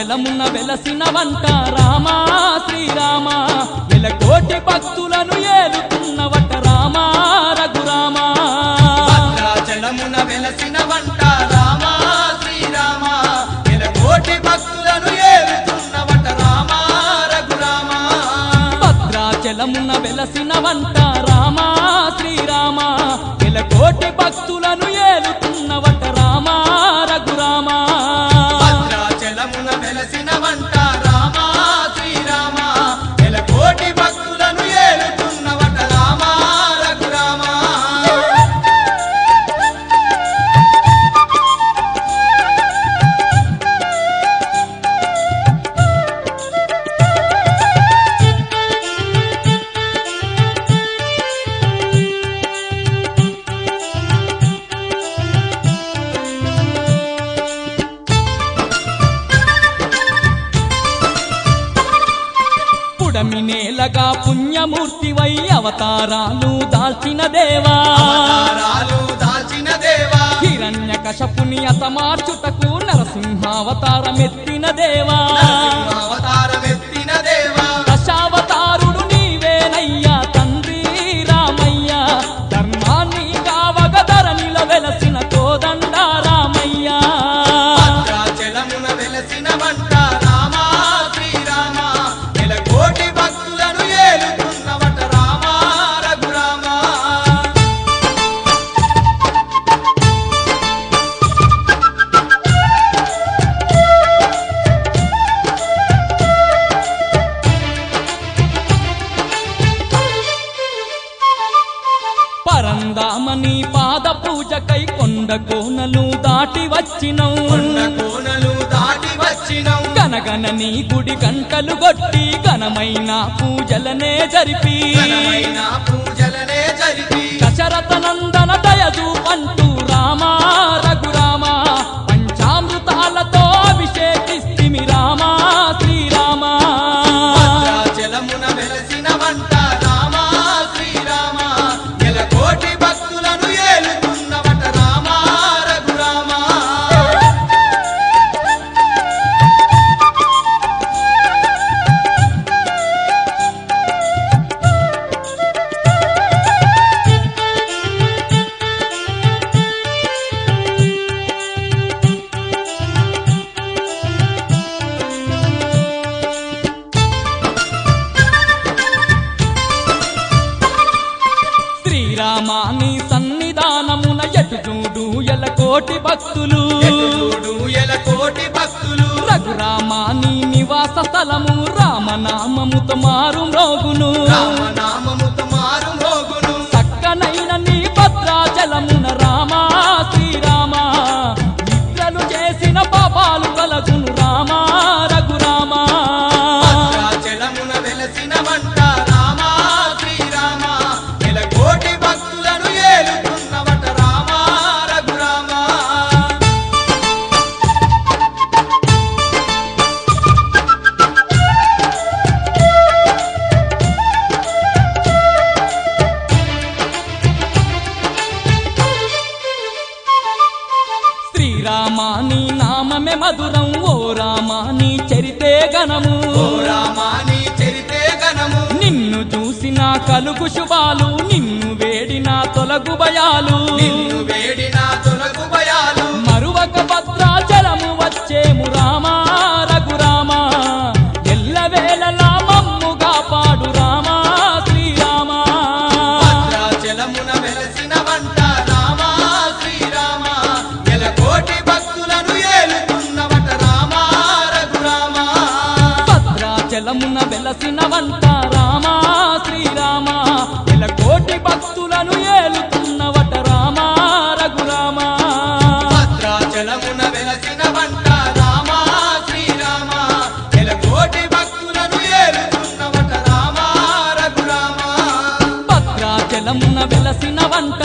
భద్రాచలమున వెలసిన వంట రామా శ్రీరామ. కోటి భక్తులను ఏలుతున్నవట రామా రఘురామా. భద్రాచలమున వెలసిన వంట రామ శ్రీరామ. కోటి భక్తులను ఏలుతున్నవట రామ రఘురామ. భద్రాచలమున వెలసిన వంట రామా పుడమి నేలగా పుణ్యమూర్తివై అవతారాలు దాల్చిన దేవా. అవతారాలు దాల్చిన దేవా. హిరణ్య కశపుని అతమార్చుటకు నరసింహావతారమెత్తిన దేవా. దేవా. దశావతారుడు పరందామని పాద పూజకై కొండ కోనలు దాటి వచ్చినవు. కోనలు దాటి వచ్చినం గనగన నీ గుడి గంటలు కొట్టి ఘనమైన పూజలనే జరిపి. పూజలనే జరిపి. సన్నిధానమున ఎటు చూడు ఎల కోటి భక్తులు? ఎల కోటి భక్తులు? రఘురామాని నివాస స్థలము రామనామముతో మారు మ్రోగును నామమే మధురం. ఓ రామాని చరితే గణము ఓ రామాని చరితే గణము నిన్ను చూసిన కలుగు శుభాలు నిన్ను వేడిన తొలగు భయాలు. నిన్ను వేడిన తొలగు భయాలు. మరువక భద్రాచలము వచ్చేము రామా రఘురామ. ఎల్లవేళలా మమ్ముగా భద్రాచలమున వెలసిన వంట రామా శ్రీరామ. ఎల కోటి భక్తులను ఏలుతున్నవట రామా రఘురామ. భద్రాచలమున వెలసిన వంట రామ శ్రీరామ. ఎల కోటి భక్తులను ఏలుతున్నవట రామ రఘురామ. భద్రాచలమున వెలసిన వంట